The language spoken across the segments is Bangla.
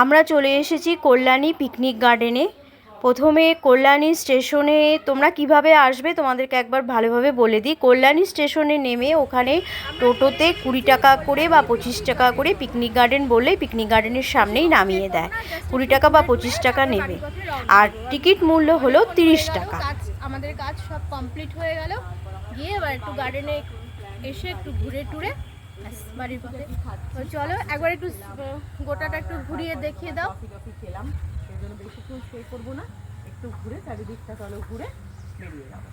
আমরা চলে এসেছি কল্যাণী পিকনিক গার্ডেনে প্রথমে কল্যাণী স্টেশনে তোমরা কীভাবে আসবে তোমাদেরকে একবার ভালোভাবে বলে দিই। কল্যাণী স্টেশনে নেমে ওখানে টোটোতে কুড়ি টাকা করে বা পঁচিশ টাকা করে পিকনিক গার্ডেন বললে পিকনিক গার্ডেনের সামনেই নামিয়ে দেয়। কুড়ি টাকা বা পঁচিশ টাকা নেবে। আর টিকিট মূল্য হলো তিরিশ টাকা। আমাদের কাজ সব কমপ্লিট হয়ে গেল। গিয়ে এবার একটু গার্ডেনে এসে একটু ঘুরে টুরে বাড়ির পথে। তো চলো একবার একটু গোটাটা একটু ঘুরিয়ে দেখিয়ে দাও। কফি খেলাম সেই জন্য বেশিক্ষণ স্টে করব না। একটু ঘুরে চারিদিকটা চলো ঘুরে বেরিয়ে যাব।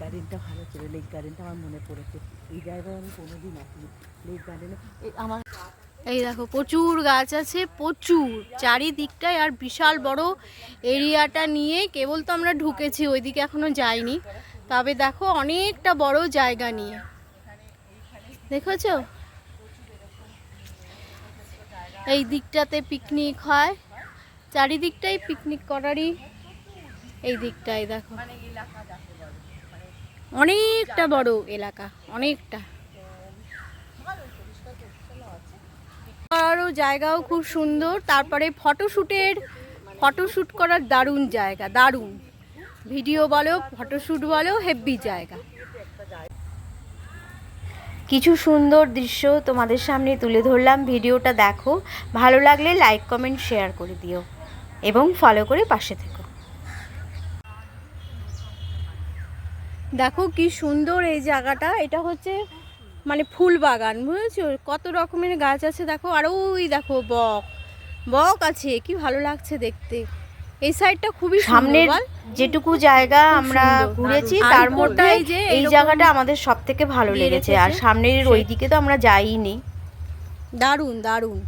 গার্ডেনটা ভালো ছিল লেক গার্ডেনটা আমার মনে পড়েছে। এই জায়গায় আমি কোনোদিন আসিনি। লেক গার্ডেনে আমার এই দেখো প্রচুর গাছ আছে প্রচুর। চারিদিকটায় আর বিশাল বড় এরিয়াটা নিয়ে কেবল তো আমরা ঢুকেছি ওইদিকে এখনও যাইনি। তবে দেখো অনেকটা বড় জায়গা নিয়ে। দেখেছ? এই দিকটাতে পিকনিক হয়। চারিদিকটাই পিকনিক করারই এই দিকটাই দেখো। অনেকটা বড় এলাকা, অনেকটা। আরও জায়গাও খুব সুন্দর, তারপরে ফটোশ্যুটের ফটোশ্যুট করার দারুণ জায়গা, দারুণ। ভিডিও বলো ফটোশ্যুট বলো হেভি জায়গা। কিছু সুন্দর দৃশ্য তোমাদের সামনে তুলে ধরলাম। ভিডিওটা দেখো। ভালো লাগলে লাইক কমেন্ট শেয়ার করে দিও এবং ফলো করে পাশে থেকো। দেখো কি সুন্দর এই জায়গাটা। এটা হচ্ছে মানে ফুল বাগান বুঝেছ? কত রকমের গাছ আছে দেখো। আর ওই দেখো বক বক আছে। কি ভালো লাগছে দেখতে। এই সাইডটা খুবই বল। যেটুকু জায়গা আমরা ঘুরেছি। তার মধ্যে এই জায়গাটা আমাদের সব থেকে ভালো লেগেছে আর সামনের সেই- ওই দিকে তো আমরা যাইনি। দারুণ দারুণ।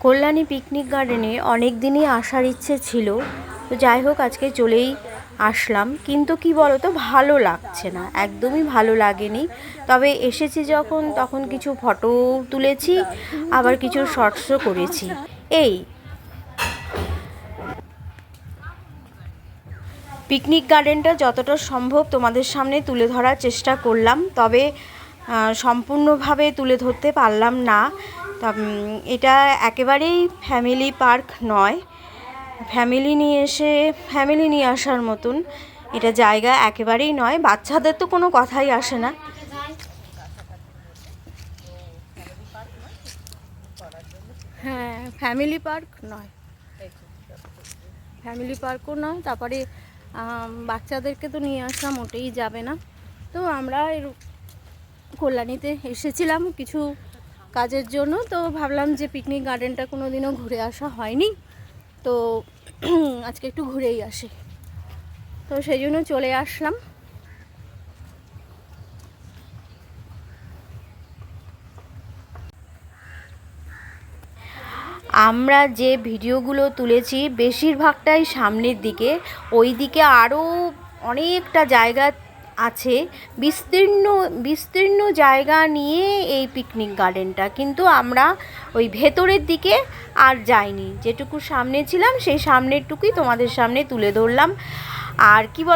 কল্যাণী পিকনিক গার্ডেনে অনেক দিনই আসার ইচ্ছে ছিল। তো যাই হোক আজকে চলেই আসলাম। কিন্তু কি বলো তো ভালো লাগছে না। একদমই ভালো লাগেনি। তবে এসেছি যখন তখন কিছু ফটো তুলেছি আবার কিছু শর্টসও করেছি। এই। পিকনিক গার্ডেনটা যতটা সম্ভব তোমাদের সামনে তুলে ধরার চেষ্টা করলাম, তবে সম্পূর্ণভাবে তুলে ধরতে পারলাম না। এটা একেবারেই ফ্যামিলি পার্ক নয়। ফ্যামিলি নিয়ে এসে ফ্যামিলি নিয়ে আসার মতন এটা জায়গা একেবারেই নয়। বাচ্চাদের তো কোনো কথাই আসে না হ্যাঁ ফ্যামিলি পার্ক নয়। ফ্যামিলি পার্কও নয়, তারপরে বাচ্চাদেরকে তো নিয়ে আসা মোটেই যাবে না। তো আমরা এর, কল্যাণীতে এসেছিলাম কিছু কাজের জন্য, তো ভাবলাম যে পিকনিক গার্ডেনটা কোনো দিনও ঘুরে আসা হয়নি। তো, আজকে একটু ঘুরেই আসি। তো সেই জন্য চলে আসলাম। আমরা যে ভিডিওগুলো তুলেছি, বেশিরভাগটাই সামনের দিকে। ওই দিকে আরও অনেকটা জায়গা আছে। বিস্তীর্ণ বিস্তীর্ণ জায়গা নিয়ে এই পিকনিক গার্ডেনটা কিন্তু আমরা ওই ভেতরের দিকে আর যাইনি। যেটুকু সামনে ছিলাম, সেই সামনেরটুকুই তোমাদের সামনে তুলে ধরলাম। আর কি বল